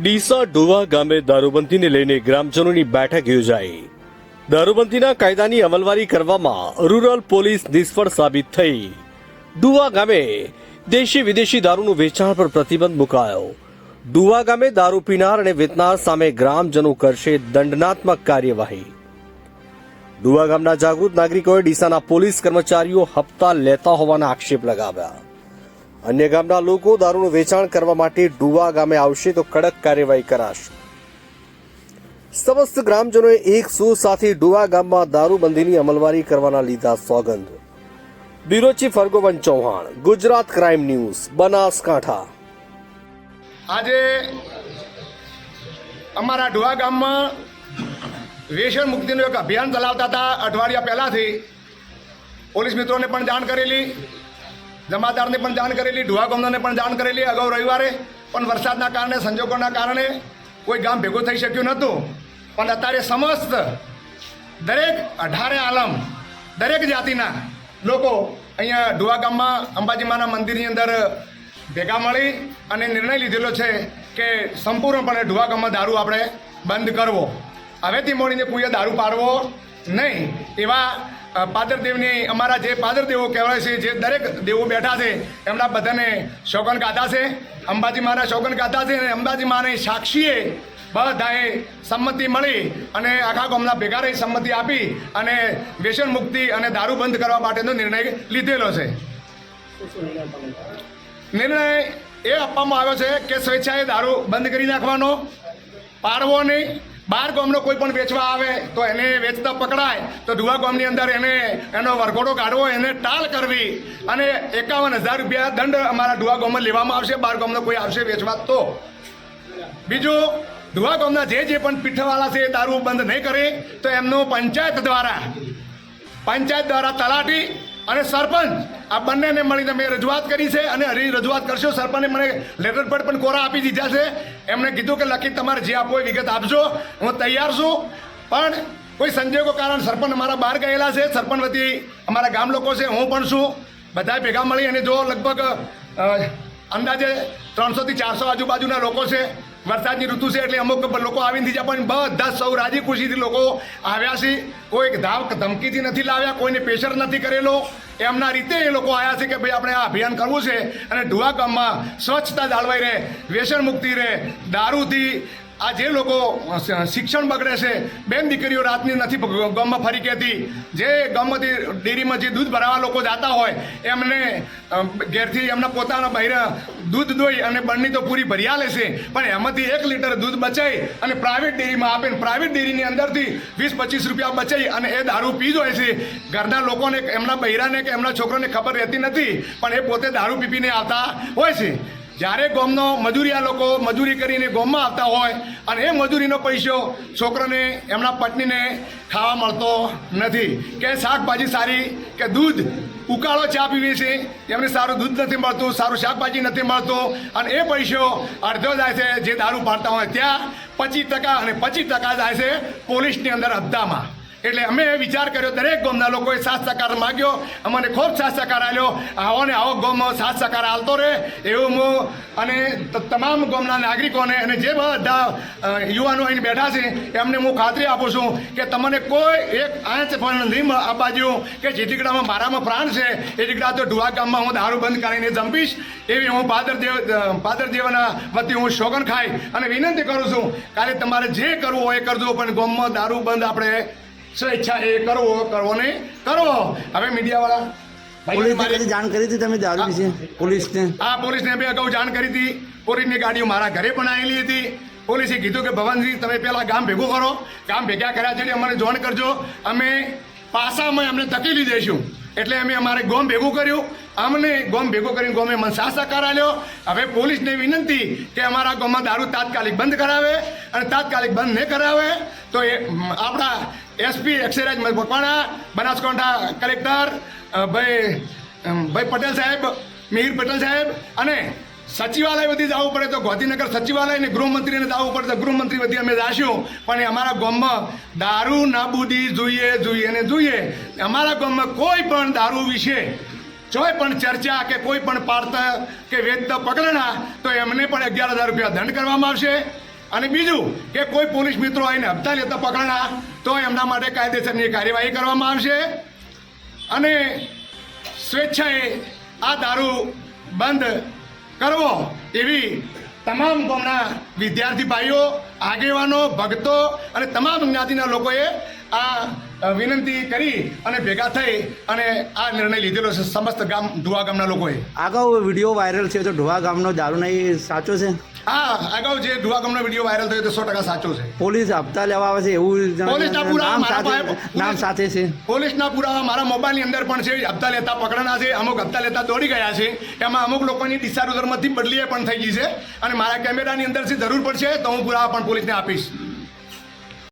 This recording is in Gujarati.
ડીસા ડોવા ગામે દારૂબંધીને લઈને ગ્રામજનોની બેઠક યોજાઈ. દારૂબંધીના કાયદાની અમલવારી કરવામાં રૂરલ પોલીસ નિષ્ફળ સાબિત થઈ. ડુવા ગામે દેશી વિદેશી દારૂનું વેચાણ પર પ્રતિબંધ મુકાયો. ડુવા ગામે દારૂ પીનાર અને વેચનાર સામે ગ્રામજનો કરશે દંડનાત્મક કાર્યવાહી. ડુવા ગામના જાગૃત નાગરિકોએ ડીસાના પોલીસ કર્મચારીઓ હપ્તા લેતા હોવાના આક્ષેપ લગાવ્યા. અન્ય ગામના લોકો દારૂનું વેચાણ કરવા માટે ડુવા ગામે આવશે તો કડક કાર્યવાહી કરાશે. સમસ્ત ગ્રામજનોએ એક સૂર સાથે ડુવા ગામમાં દારૂબંધીની અમલવારી કરવાના લીધા સોગંદ. Bureau chief Hargovan Chauhan, Gujarat crime news, Banaskantha. આજે અમારા ઢુવા ગામમાં વ્યસન મુક્તિનું એક અભિયાન ચલાવતા હતા અઠવાડિયા પહેલાંથી. પોલીસ મિત્રોને પણ જાણ કરેલી. જમાદારને પણ જાણ કરેલી, ઢુવા ગામનાને પણ જાણ કરેલી અગાઉ રવિવારે. પણ વરસાદના કારણે, સંજોગોના કારણે કોઈ ગામ ભેગું થઈ શક્યું નહોતું. પણ અત્યારે સમસ્ત દરેક અઢારે આલમ, દરેક જાતિના લોકો અહીંયા ઢુવા ગામમાં, અંબાજી માના મંદિરની અંદર ભેગા મળી અને નિર્ણય લીધેલો છે કે સંપૂર્ણપણે ઢુવા ગામમાં દારૂ આપણે બંધ કરવો. હવેથી મળીને કોઈએ દારૂ પાડવો નહીં, એવા પાદરદેવની અમારા જે પાદરદેવો કહેવાય છે, જે દરેક દેવો બેઠા છે, એમના બધાને શોગન ગાધા છે. અંબાજી માના શોગન ગાતા છે અને અંબાજી માને સાક્ષીએ બધાએ સંમતિ મળી અને આખા ગામના ભેગા રહી સંમતિ આપી અને વ્યસન મુક્તિ અને દારૂ બંધ કરવા માટેનો નિર્ણય લીધેલો છે. નિર્ણય એ આપવામાં આવ્યો છે કે સ્વેચ્છાએ દારૂ બંધ કરી નાખવાનો પાડવો નહીં બાર ગામનો કોઈ પણ વેચવા આવે તો એને વેચતા પકડાય. તો ધુવા ગામની અંદર એને, એનો વરઘોડો કાઢવો, એને ટાલ કરવી. અને એકાવન હજાર રૂપિયા દંડ અમારા ધુવા ગામમાં લેવામાં આવશે, બાર ગામનો કોઈ આવશે વેચવા તો. બીજું ધુવા ગામના જે જે પણ પીઠવાળા છે એ દારૂ બંધ નહીં કરે, તો એમનો પંચાયત દ્વારા પંચાયત દ્વારા તલાટી અને સરપંચ આ બંનેને મળીને મેં રજૂઆત કરી છે અને હરી રજૂઆત કરશો. સરપંચે મને લેટર પેડ પણ કોરા આપી દીધા છે. એમણે કીધું કે લખી તમારે જે આપો એ વિગત આપજો. હું તૈયાર છું. પણ કોઈ સંજોગો કારણ સરપંચ અમારા બહાર ગયેલા છે. સરપંચ વતી અમારા ગામ લોકો છે, હું પણ છું. બધા ભેગા મળી અને જો લગભગ અંદાજે ત્રણસોથી ચારસો આજુબાજુના લોકો છે વરસાદની ઋતુ છે એટલે અમુક લોકો આવીને થઈ જાય, પણ બધા સૌ રાજી ખુશીથી લોકો આવ્યા છે. કોઈ ધાવ ધમકીથી નથી લાવ્યા, કોઈને પ્રેશર નથી કરેલો. એમના રીતે એ લોકો આવ્યા છે કે ભાઈ આપણે આ અભિયાન કરવું છે અને ઢુવા ગામમાં સ્વચ્છતા જાળવાઈ રહે, વ્યસન મુક્તિ રહે, દારૂથી આ જે લોકો શિક્ષણ બગડે છે, બેન દીકરીઓ રાતની નથી ગામમાં ફરી કહેતી. જે ગામમાંથી ડેરીમાં જે દૂધ ભરાવા લોકો જતા હોય, એમને ઘેરથી એમના પોતાના બહેરા દૂધ દોઈ અને બરણી તો પૂરી ભર્યા લે છે. પણ એમાંથી એક લીટર દૂધ બચાઈ અને પ્રાઇવેટ ડેરીમાં આપે પ્રાઇવેટ ડેરીની અંદરથી વીસ પચીસ રૂપિયા બચાઈ અને એ દારૂ પી હોય છે. ઘરના લોકોને, એમના બહેરાને કે એમના છોકરાને ખબર રહેતી નથી, પણ એ પોતે દારૂ પીપીને આવતા હોય છે. જ્યારે ગોમનો મજૂરિયા લોકો મજૂરી કરીને ગોમમાં આવતા હોય અને એ મજૂરીનો પૈસો છોકરાને, એમના પત્નીને ખાવા મળતો નથી. કે શાકભાજી સારી, કે દૂધ, ઉકાળો ચા પીવી છે, એમને સારું દૂધ નથી મળતું, સારું શાકભાજી નથી મળતું અને એ પૈસો અડધો જાય છે જે દારૂ પાડતા હોય. ત્યાં પચીસ ટકા અને પચીસ ટકા જાય છે પોલીસની અંદર હપ્તામાં એટલે અમે એ વિચાર કર્યો, દરેક ગામના લોકોએ સાથ સહકાર માગ્યો. અમને ખૂબ સાથ સહકાર આવ્યો આવો ને આવો ગામમાં સાથ સહકાર આલતો રહે, એવું હું અને તમામ ગામના નાગરિકોને અને જે બધા યુવાનો અહીં બેઠા છે, એમને હું ખાતરી આપું છું કે તમને કોઈ એક આંચ પણ નહીં આપવા આ કે જે દીકડામાં મારામાં પ્રાણ છે, એ દીકડા તો ઢુવા ગામમાં હું દારૂ બંધ કરીને જંપીશ, એવી હું પાદર દેવ પાદર દેવના વતી હું શોગન ખાઈ અને વિનંતી કરું છું, કાલે તમારે જે કરવું હોય એ કરજો, પણ ગામમાં દારૂ બંધ આપણે સ્વેચ્છા એ કરવો કરવો નહીં. કરવો હવે મીડિયાવાળા. જાણ કરી હતી તમે દારૂ વિશે? પોલીસને? આ પોલીસને બે અગાઉ જાણ કરી હતી. પોલીસની ગાડીઓ મારા ઘરે પણ આવેલી હતી. પોલીસે કીધું કે ભવનજી તમે પહેલાં ગામ ભેગું કરો. ગામ ભેગા કર્યા છે એટલે અમને જોણ કરજો. અમે પાસામાં અમને તકેલી દઈશું. એટલે અમે અમારે ગોમ ભેગું કર્યું. અમને ગોમ ભેગું કરીને ગોમે મને સાથ સહકાર આલ્યો હવે પોલીસને વિનંતી કે અમારા ગામમાં દારૂ તાત્કાલિક બંધ કરાવે અને તાત્કાલિક બંધ નહીં કરાવે. તો એ આપણા એસપી એક્સરાજ મકવાણા, બનાસકાંઠા કલેક્ટર ભાઈ ભાઈ પટેલ સાહેબ, મિહિર પટેલ સાહેબ અને સચિવાલય બધી જવું પડે તો ગાંધીનગર સચિવાલય અને ગૃહમંત્રીને જવું પડે તો ગૃહમંત્રી બધી અમે જાશું. પણ અમારા ગામમાં દારૂ નાબૂદી જોઈએ જોઈએ ને જોઈએ. અમારા ગામમાં કોઈ પણ દારૂ વિશે કોઈ પણ ચર્ચા કે કોઈ પણ પાર્ત કે વેદ પકડના તો એમને પણ અગિયાર હજાર રૂપિયા દંડ કરવામાં આવશે. અને બીજું કે કોઈ પોલીસ મિત્રો આવીને હપ્તા લેતા પકડના તો એમના માટે કાયદેસરની કાર્યવાહી કરવામાં આવશે. અને સ્વેચ્છાએ આ દારૂ બંધ કરવો એવી તમામ ગામના વિદ્યાર્થી ભાઈઓ, આગેવાનો, ભક્તો અને તમામ જ્ઞાતિના લોકોએ આ વિનંતી કરી અને ભેગા થઈ અને આ નિર્ણય લીધેલો છે સમસ્ત ગામ ઢુવા ગામના લોકોએ. અગાઉ વીડિયો વાયરલ છે તો ઢોવા ગામનો દારૂ નહીં સાચો છે? હા અગાઉ જે ધુવા ગામનો વીડિયો વાયરલ થયો તો સો ટકા સાચો છે. પોલીસ હપ્તા લેવા આવે છે એવું પોલીસના. પુરાવા નામ સાથે છે? પોલીસના પુરાવા મારા મોબાઈલની અંદર પણ છે હપ્તા લેતા પકડાના છે અમુક હપ્તા લેતા દોડી ગયા છે. એમાં અમુક લોકોની દિશા ઉધરમાંથી બદલીએ પણ થઈ ગઈ છે. અને મારા કેમેરાની અંદર છે જરૂર પડશે તો હું પુરાવા પણ પોલીસને આપીશ.